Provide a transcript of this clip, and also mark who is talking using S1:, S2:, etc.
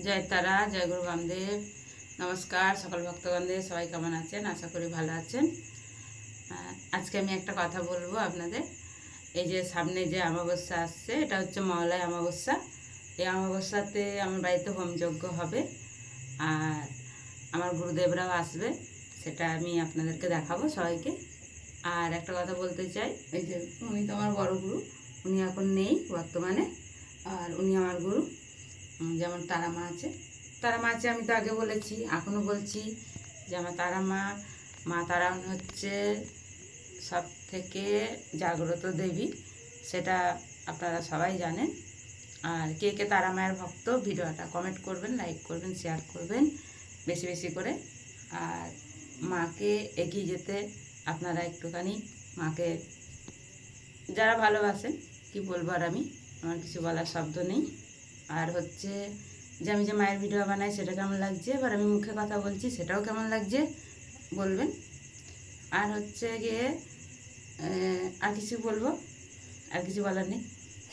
S1: জয় তারা, জয় গুরু বামদেব। নমস্কার, সকল ভক্তগণদের, সবাই কেমন আছেন? আশা করি ভালো আছেন। আজকে আমি একটা কথা বলব আপনাদের। এই যে সামনে যে অমাবস্যা আসছে, এটা হচ্ছে মহালয় অমাবস্যা। এই অমাবস্যাতে আমার বাড়িতে হোমযজ্ঞ হবে। আর আমার গুরুদেবরাও আসবে, সেটা আমি আপনাদেরকে দেখাবো সবাইকে। আর একটা কথা বলতে চাই, এই যে উনি তো আমার বড় গুরু, উনি এখন নেই বর্তমানে, আর উনি আমার গুরু। যেমন তারা মা আছে। তারা মা আছে আমি তো আগে বলেছি এখনও বলছি যে আমার তারা মা মা তারা হচ্ছে সব থেকে জাগ্রত দেবী, সেটা আপনারা সবাই জানেন। আর কে কে তারা মায়ের ভক্ত, ভিডিওটা কমেন্ট করবেন লাইক করবেন শেয়ার করবেন, বেশি বেশি করে। আর মাকে এগিয়ে যেতে আপনারা একটুখানি মাকে, যারা ভালোবাসেন, কি বলব আর আমি? আমার কিছু বলার শব্দ নেই। আর হচ্ছে যে আমি যে মায়ের ভিডিও বানাই সেটা কেমন লাগছে? এবার আমি মুখে কথা বলছি, সেটাও কেমন লাগছে? বলবেন। আর হচ্ছে গিয়ে আর কিছু বলব? আর কিছু বলার নেই।